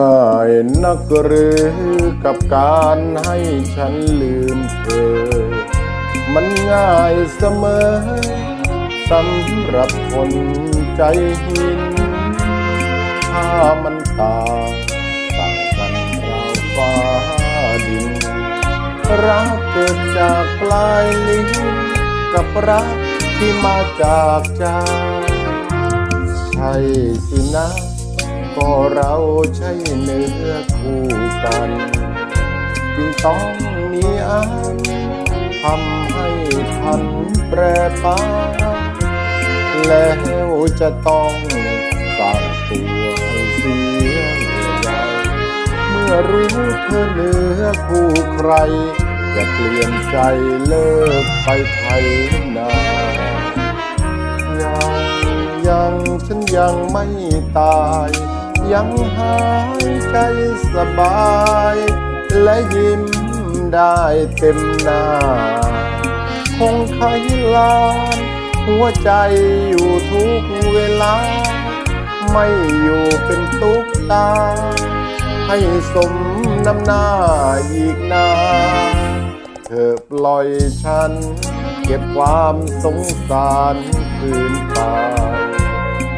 ง่ายนักหรือกับการให้ฉันลืมเธอ มันง่ายเสมอสำหรับคนใจหิน ถ้ามันต่างต่างกันราวฟ้าดิน รักเกิดจากปลายลิ้นกับรักที่มาจากใจใช่สินะ ก็เราใช่เนื้อคู่กัน จึงต้องมีอันทำให้พันแปรไปแล้วจะต้องสั่งตัวให้เสียเลาเมื่อรู้เธอเนื้อคู่ใคร จะเปลี่ยนใจเลิกไปไทยนายังยังฉันยังไม่ตาย ยังหายใจสบาย และยิ้มได้เต็มหน้า คงไขลานหัวใจอยู่ทุกเวลา ไม่อยู่เป็นตุ๊กตา ให้สมน้ำหน้าอีกนานเธอปล่อยฉัน เก็บความสงสารคืนไป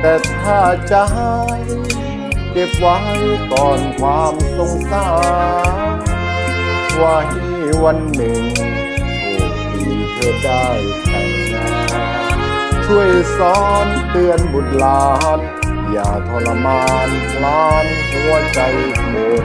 แต่ถ้าจะให้ เก็บไว้ก่อนความสงสารว่าที่วันหนึ่งโชคดีเธอได้แต่งงานช่วยสอนเตือนบุตรหลาน อย่าทรมานพลานหัวใจคน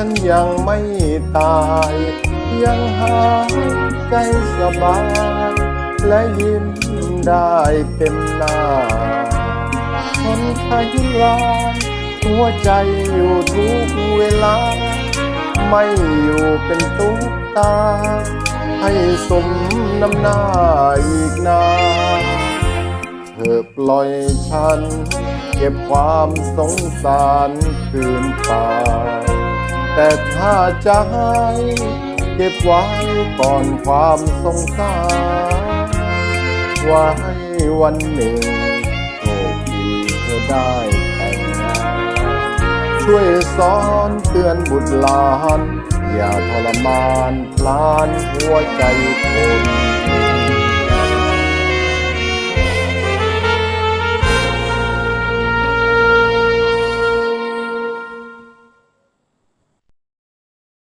ฉันยังไม่ตาย ยังหายใจสบาย และยิ้มได้เต็มหน้าคนไทยลานหัวใจอยู่ทุกเวลา ไม่อยู่เป็นตุ๊กตา ให้สมน้ำหน้าอีกนานเธอปล่อยฉัน เก็บความสงสารคืนไป แต่ถ้าจะให้เก็บไว้ก่อนความสงสารไว้วันหนึ่งโชคดีเธอได้แต่งงานช่วยสอนเตือนบุตรหลาน อย่าทรมานพลานหัวใจคน